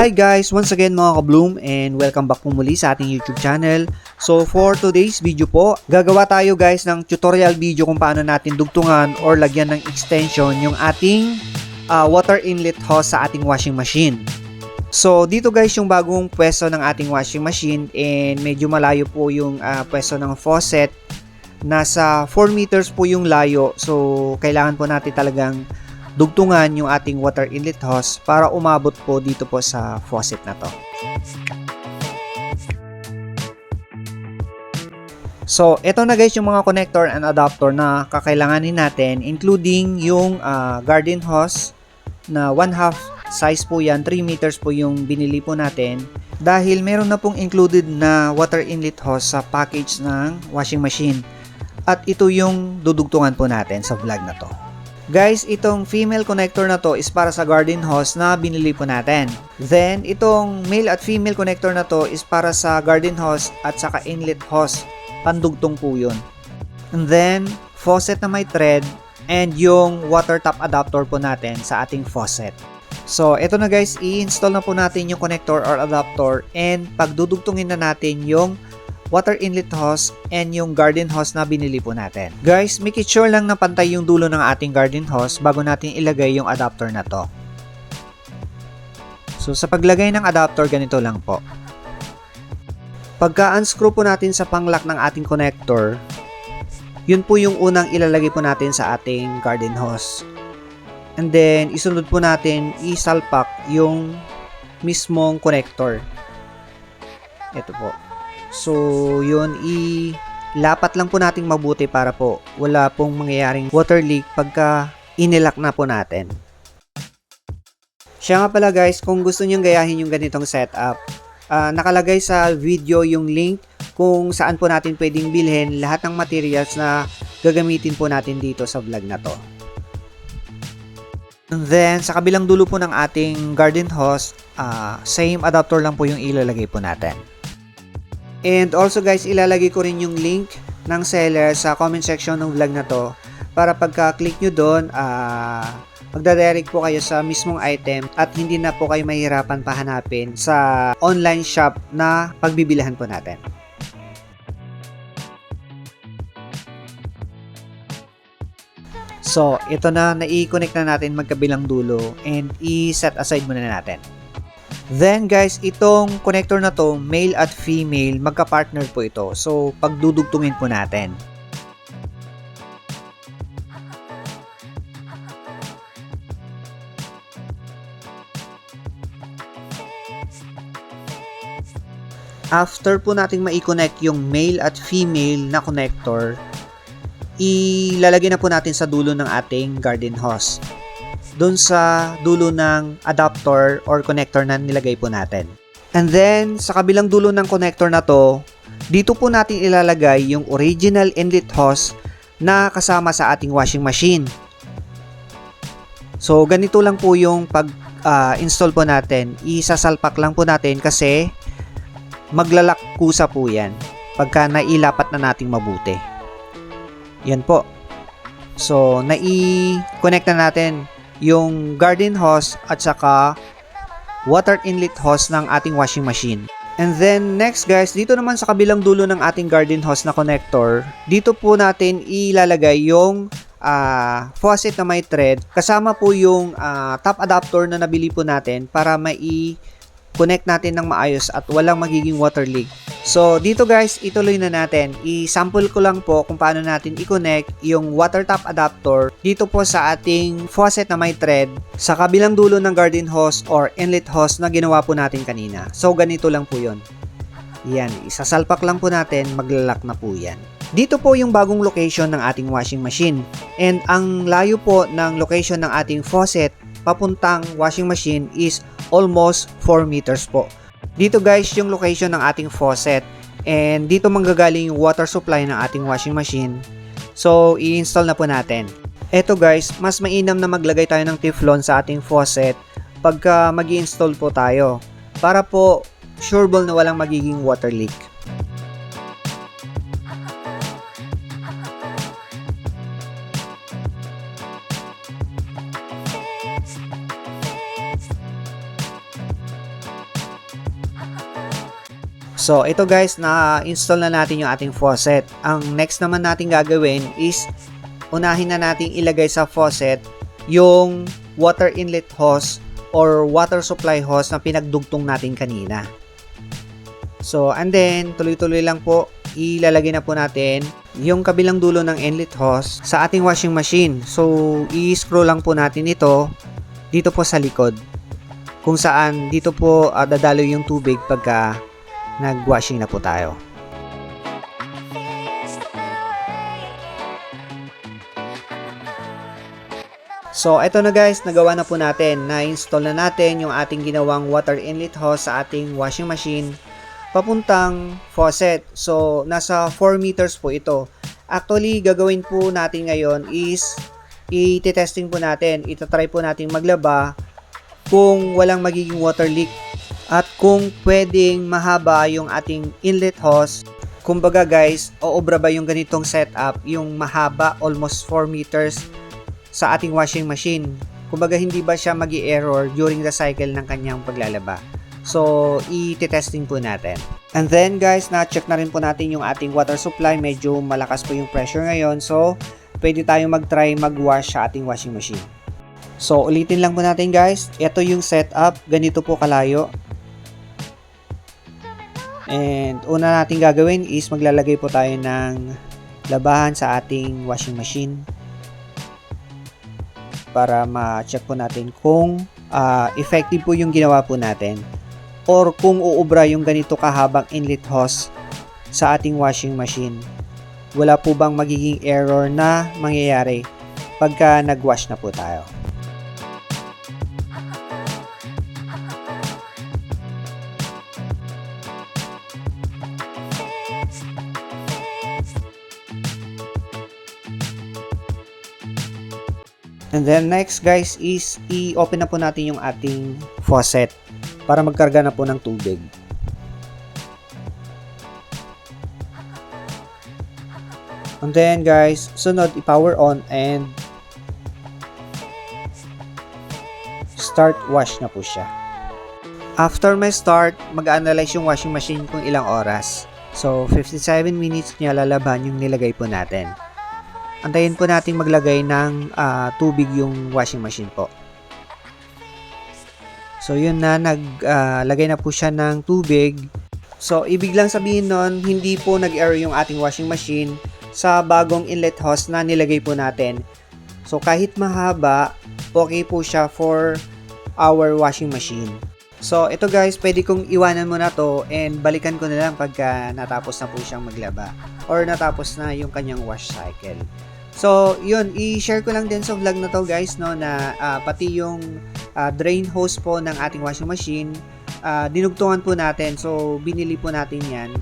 Hi guys! Once again mga ka-bloom and welcome back po muli sa ating YouTube channel. So for today's video po, gagawa tayo guys ng tutorial video kung paano natin dugtungan or lagyan ng extension yung ating uh, water inlet hose sa ating washing machine. So dito guys yung bagong pwesto ng ating washing machine and medyo malayo po yung uh, pwesto ng faucet. Nasa 4 meters po yung layo so kailangan po natin talagang dugtungan yung ating water inlet hose para umabot po dito po sa faucet na to. So, ito na guys yung mga connector and adapter na kakailanganin natin including yung uh, garden hose na 1 half size po yan, 3 meters po yung binili po natin dahil meron na pong included na water inlet hose sa package ng washing machine. At ito yung dudugtungan po natin sa vlog na to. Guys, itong female connector na to is para sa garden hose na binili po natin. Then, itong male at female connector na to is para sa garden hose at saka inlet hose. Pandugtong po yun. And then, faucet na may thread and yung water tap adapter po natin sa ating faucet. So, ito na guys, i-install na po natin yung connector or adapter and pagdudugtungin na natin yung water inlet hose, and yung garden hose na binili po natin. Guys, make it sure lang na pantay yung dulo ng ating garden hose bago natin ilagay yung adapter na to. So, sa paglagay ng adapter, ganito lang po. Pagka-unscrew po natin sa panglock ng ating connector, yun po yung unang ilalagay po natin sa ating garden hose. And then, isunod po natin, isalpak yung mismong connector. Ito po. So, yun, ilapat lang po nating mabuti para po wala pong mangyayaring water leak pagka inilak na po natin. Siya nga pala guys, kung gusto nyong gayahin yung ganitong setup, uh, nakalagay sa video yung link kung saan po natin pwedeng bilhin lahat ng materials na gagamitin po natin dito sa vlog na to. And then, sa kabilang dulo po ng ating garden hose, uh, same adapter lang po yung ilalagay po natin. And also guys, ilalagay ko rin yung link ng seller sa comment section ng vlog na to para pagka-click nyo doon, uh, magdadirect po kayo sa mismong item at hindi na po kayo mahirapan pahanapin sa online shop na pagbibilihan po natin. So, ito na, nai-connect na natin magkabilang dulo and i-set aside muna natin. Then guys, itong connector na to, male at female, magka-partner po ito. So, pagdudugtungin po natin. After po nating ma-connect yung male at female na connector, ilalagay na po natin sa dulo ng ating garden hose dun sa dulo ng adapter or connector na nilagay po natin. And then, sa kabilang dulo ng connector na to, dito po natin ilalagay yung original inlet hose na kasama sa ating washing machine. So, ganito lang po yung pag-install uh, po natin. Isasalpak lang po natin kasi maglalak kusa po yan pagka nailapat na nating mabuti. Yan po. So, nai-connect na natin yung garden hose at saka water inlet hose ng ating washing machine. And then next guys, dito naman sa kabilang dulo ng ating garden hose na connector, dito po natin ilalagay yung uh, faucet na may thread kasama po yung uh, top adapter na nabili po natin para mai connect natin ng maayos at walang magiging water leak. So, dito guys, ituloy na natin. I-sample ko lang po kung paano natin i-connect yung water tap adapter dito po sa ating faucet na may thread sa kabilang dulo ng garden hose or inlet hose na ginawa po natin kanina. So, ganito lang po yon. Yan, isasalpak lang po natin, maglalak na po yan. Dito po yung bagong location ng ating washing machine. And ang layo po ng location ng ating faucet papuntang washing machine is almost 4 meters po. Dito guys yung location ng ating faucet and dito manggagaling yung water supply ng ating washing machine. So i-install na po natin. Eto guys, mas mainam na maglagay tayo ng Teflon sa ating faucet pagka mag install po tayo para po sureball na walang magiging water leak. So, ito guys, na-install na natin yung ating faucet. Ang next naman natin gagawin is unahin na natin ilagay sa faucet yung water inlet hose or water supply hose na pinagdugtong natin kanina. So, and then, tuloy-tuloy lang po, ilalagay na po natin yung kabilang dulo ng inlet hose sa ating washing machine. So, i-screw lang po natin ito dito po sa likod. Kung saan dito po uh, dadalo yung tubig pagka nag-washing na po tayo. So, ito na guys, nagawa na po natin. Na-install na natin yung ating ginawang water inlet hose sa ating washing machine papuntang faucet. So, nasa 4 meters po ito. Actually, gagawin po natin ngayon is i-testing po natin. Ito-try po natin maglaba kung walang magiging water leak at kung pwedeng mahaba yung ating inlet hose. Kumbaga guys, oobra ba yung ganitong setup, yung mahaba almost 4 meters sa ating washing machine. Kumbaga hindi ba siya mag error during the cycle ng kanyang paglalaba. So, i-testing po natin. And then guys, na-check na rin po natin yung ating water supply. Medyo malakas po yung pressure ngayon. So, pwede tayong mag-try mag-wash sa ating washing machine. So, ulitin lang po natin guys. Ito yung setup. Ganito po kalayo. And una natin gagawin is maglalagay po tayo ng labahan sa ating washing machine para ma-check po natin kung uh, effective po yung ginawa po natin or kung uubra yung ganito kahabang inlet hose sa ating washing machine. Wala po bang magiging error na mangyayari pagka nag-wash na po tayo. And then next guys is i-open na po natin yung ating faucet para magkarga na po ng tubig. And then guys, sunod i-power on and start wash na po siya. After my start, mag-analyze yung washing machine kung ilang oras. So, 57 minutes niya lalaban yung nilagay po natin antayin po natin maglagay ng uh, tubig yung washing machine po. So yun na, naglagay uh, na po siya ng tubig. So ibig lang sabihin nun, hindi po nag-error yung ating washing machine sa bagong inlet hose na nilagay po natin. So kahit mahaba, okay po siya for our washing machine. So ito guys, pwede kong iwanan mo na to and balikan ko na lang pagka natapos na po siyang maglaba or natapos na yung kanyang wash cycle. So, yun, i-share ko lang din sa vlog na to guys, no, na uh, pati yung uh, drain hose po ng ating washing machine, uh, dinugtungan po natin. So, binili po natin yan